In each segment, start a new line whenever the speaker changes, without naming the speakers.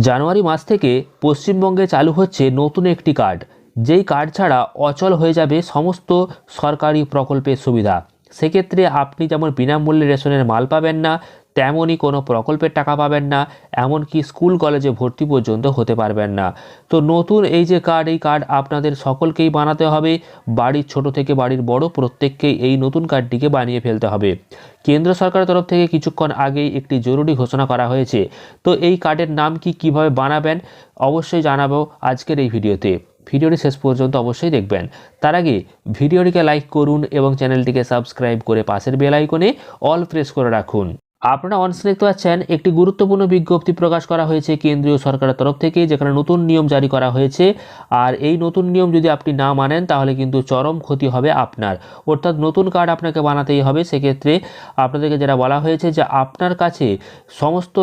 জানুয়ারি মাস থেকে পশ্চিমবঙ্গে চালু হচ্ছে নতুন একটি কার্ড। যেই কার্ড ছাড়া অচল হয়ে যাবে সমস্ত সরকারি প্রকল্পের সুবিধা। সেক্ষেত্রে আপনি যেমন বিনামূল্যে রেশনের মাল পাবেন না তেমনই কোনো প্রকল্পের টাকা পাবেন না, এমনকি স্কুল, কলেজে ভর্তি পর্যন্ত হতে পারবেন না। তো নতুন এই যে কার্ড এই কার্ড আপনাদের সকলকেই বানাতে হবে। বাড়ির ছোট থেকে বাড়ির বড় প্রত্যেককেই এই নতুন কার্ডটিকে বানিয়ে ফেলতে হবে। কেন্দ্র সরকারের তরফ থেকে কিছুক্ষণ আগেই একটি জরুরি ঘোষণা করা হয়েছে। তো এই কার্ডের নাম কি, কীভাবে বানাবেন, অবশ্যই জানাব আজকের এই ভিডিওতে। ভিডিওটি শেষ পর্যন্ত অবশ্যই দেখবেন। তার আগে ভিডিওটিকে লাইক করুন এবং চ্যানেলটিকে সাবস্ক্রাইব করে পাশের বেল আইকনে অল প্রেস করে রাখুন। আপনারা অনস দেখতে পাচ্ছেন, একটি গুরুত্বপূর্ণ বিজ্ঞপ্তি প্রকাশ করা হয়েছে কেন্দ্রীয় সরকারের তরফ থেকে, যেখানে নতুন নিয়ম জারি করা হয়েছে। আর এই নতুন নিয়ম যদি আপনি না মানেন, তাহলে কিন্তু চরম ক্ষতি হবে আপনার। অর্থাৎ নতুন কার্ড আপনাকে বানাতেই হবে। সেক্ষেত্রে আপনাদেরকে যেটা বলা হয়েছে যে, আপনার কাছে সমস্ত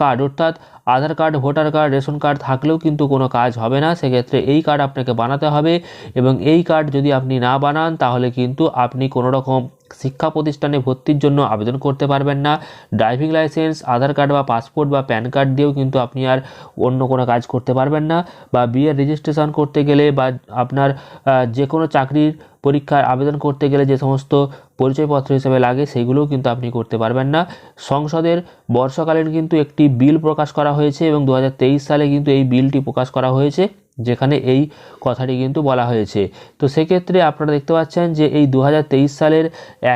কার্ড অর্থাৎ Aadhaar card voter card ration card থাকলেও কিন্তু কোনো কাজ হবে না। সেক্ষেত্রে এই কার্ড আপনাকে বানাতে হবে এবং এই কার্ড যদি আপনি না বানান, তাহলে কিন্তু আপনি কোনো রকম শিক্ষা প্রতিষ্ঠানে ভর্তির জন্য আবেদন করতে পারবেন না। ড্রাইভিং লাইসেন্স আধার কার্ড বা পাসপোর্ট বা প্যান কার্ড দিয়েও কিন্তু আপনি আর অন্য কোনো কাজ করতে পারবেন না। বা বিয়ের রেজিস্ট্রেশন করতে গেলে বা আপনার যে কোনো চাকরির পরীক্ষার আবেদন করতে গেলে যে সমস্ত পরিচয়পত্র হিসেবে লাগে সেইগুলোও কিন্তু আপনি করতে পারবেন না। সংসদের বর্ষাকালীন কিন্তু একটি বিল প্রকাশ করা হয়েছে এবং দু হাজার তেইশ সালে কিন্তু এই বিলটি প্রকাশ করা হয়েছে, যেখানে এই কথাটি কিন্তু বলা হয়েছে। তো সেক্ষেত্রে আপনারা দেখতে পাচ্ছেন যে এই দু হাজার তেইশ সালের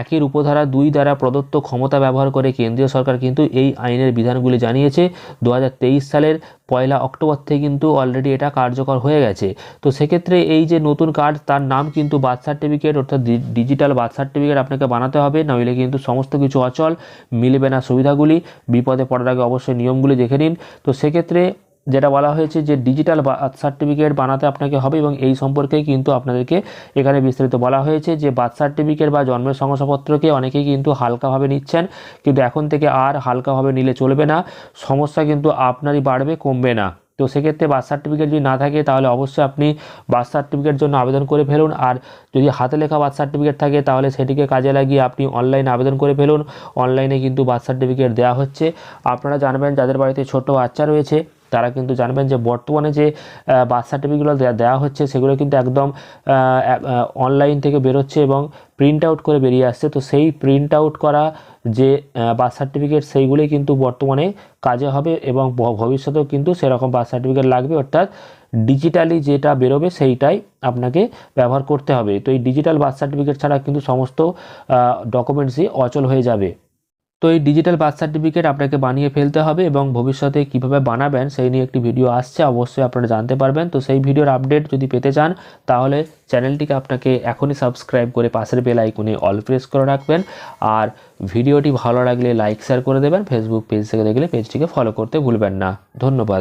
একের উপধারা দুই দ্বারা প্রদত্ত ক্ষমতা ব্যবহার করে কেন্দ্রীয় সরকার কিন্তু এই আইনের বিধানগুলি জানিয়েছে। দু হাজার তেইশ সালের পয়লা অক্টোবর থেকে কিন্তু অলরেডি এটা কার্যকর হয়ে গেছে। তো সেক্ষেত্রে এই যে নতুন কার্ড, তার নাম কিন্তু বার্থ সার্টিফিকেট অর্থাৎ ডিজিটাল বার্থ সার্টিফিকেট আপনাকে বানাতে হবে নইলে কিন্তু সমস্ত কিছু অচল, মিলবে না সুবিধাগুলি, বিপদে পড়ার আগে অবশ্যই নিয়মগুলি দেখে নিন। তো সেক্ষেত্রে যেটা বলা হয়েছে যে ডিজিটাল বার্থ সার্টিফিকেট বানাতে আপনাকে হবে এবং এই সম্পর্কে কিন্তু আপনাদেরকে এখানে বিস্তারিত বলা হয়েছে যে বার্থ সার্টিফিকেট বা জন্মের শংসাপত্রকে অনেকেই কিন্তু হালকাভাবে নিচ্ছেন, কিন্তু এখন থেকে আর হালকাভাবে নিলে চলবে না। সমস্যা কিন্তু আপনারই বাড়বে, কমবে না। তো সেক্ষেত্রে বার্থ সার্টিফিকেট যদি না থাকে, তাহলে অবশ্যই আপনি বার্থ সার্টিফিকেট জন্য আবেদন করে ফেলুন। আর যদি হাতে লেখা বার্থ সার্টিফিকেট থাকে, তাহলে সেটিকে কাজে লাগিয়ে আপনি অনলাইনে আবেদন করে ফেলুন। অনলাইনে কিন্তু বার্থ সার্টিফিকেট দেওয়া হচ্ছে। আপনারা জানবেন, যাদের বাড়িতে ছোট বাচ্চা রয়েছে তারা কিন্তু জানবেন যে বর্তমানে যে বার্থ সার্টিফিকেটগুলো দেওয়া হচ্ছে সেগুলো কিন্তু একদম অনলাইন থেকে বেরোচ্ছে এবং প্রিন্ট আউট করে বেরিয়ে আসছে। তো সেই প্রিন্ট আউট করা যে বার্থ সার্টিফিকেট সেইগুলোই কিন্তু বর্তমানে কাজে হবে এবং ভবিষ্যতেও কিন্তু সেরকম বার্থ সার্টিফিকেট লাগবে। অর্থাৎ ডিজিটালি যেটা বেরোবে সেইটাই আপনাকে ব্যবহার করতে হবে। তো এই ডিজিটাল বার্থ সার্টিফিকেট ছাড়া কিন্তু সমস্ত ডকুমেন্টসই অচল হয়ে যাবে। তো এই ডিজিটাল বার্থ সার্টিফিকেট আপনাকে বানিয়ে ফেলতে হবে এবং ভবিষ্যতে কীভাবে বানাবেন সেই নিয়ে একটি ভিডিও আসছে, অবশ্যই আপনারা জানতে পারবেন। তো সেই ভিডিওর আপডেট যদি পেতে চান, তাহলে চ্যানেলটিকে আপনাকে এখনই সাবস্ক্রাইব করে পাশের বেল আইকনে অল প্রেস করে রাখবেন। আর ভিডিওটি ভালো লাগলে লাইক শেয়ার করে দেবেন। ফেসবুক পেজ থেকে দেখলে পেজটিকে ফলো করতে ভুলবেন না। ধন্যবাদ।